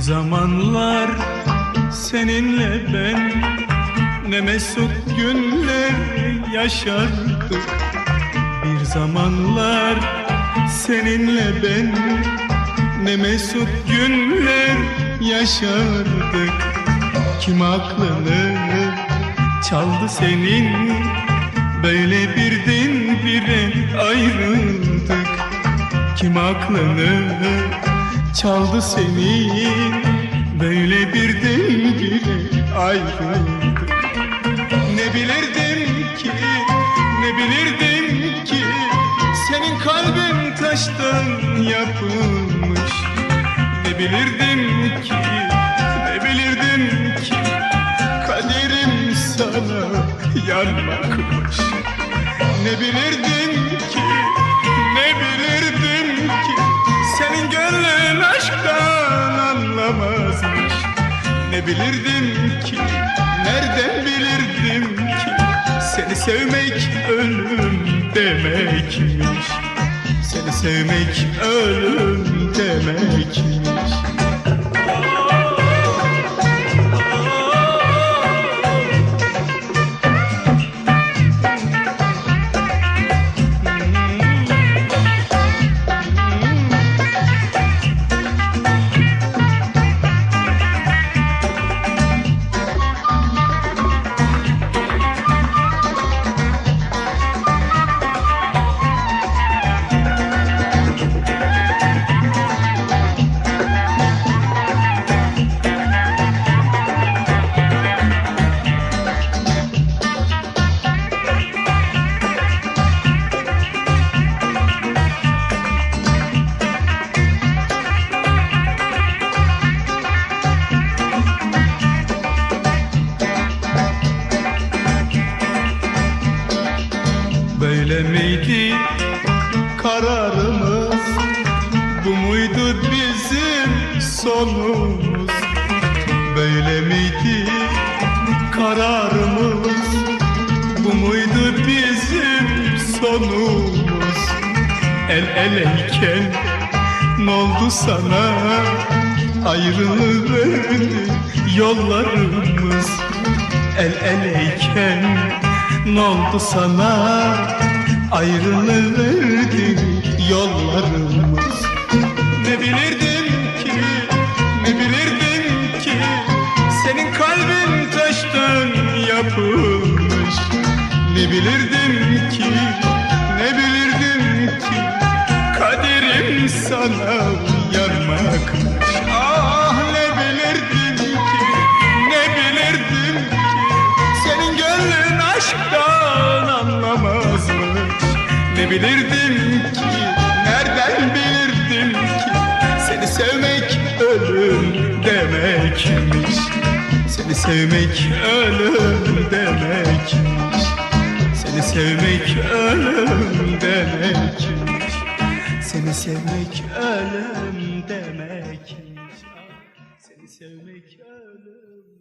Bir zamanlar seninle ben ne mesut günler yaşardık. Bir zamanlar seninle ben ne mesut günler yaşardık. Kim aklını çaldı senin? Böyle birdenbire ayrıldık. Kim aklını çaldı senin. Böyle birdenbire ayrıldık Ne bilirdim ki, ne bilirdim ki Senin kalbin taştan yapılmış. Ne bilirdim ki, ne bilirdim ki Kaderim sana yanmakmış. Ne bilirdim ki, ne bilirdim bilirdim ki, nereden bilirdim ki Seni sevmek ölüm demekmiş. Seni sevmek ölüm demekmiş Böyle miydi kararımız? Bu muydu bizim sonumuz? Böyle miydi kararımız? Bu muydu bizim sonumuz? El eleyken ne oldu sana? Ayrılıverdi yollarımız? El eleyken ne oldu sana? Ayrılıverdi yollarımız. Ne bilirdim ki Ne bilirdim ki? Senin kalbin taştan yapılmış. Ne bilirdim ki Ne bilirdim ki? Kaderim sana yarmakmış bilirdim ki Nereden bilirdim ki? Seni sevmek ölüm demekmiş. Seni sevmek ölüm demekmiş. Seni sevmek ölüm demekmiş. Seni sevmek ölüm demekmiş. Seni sevmek ölüm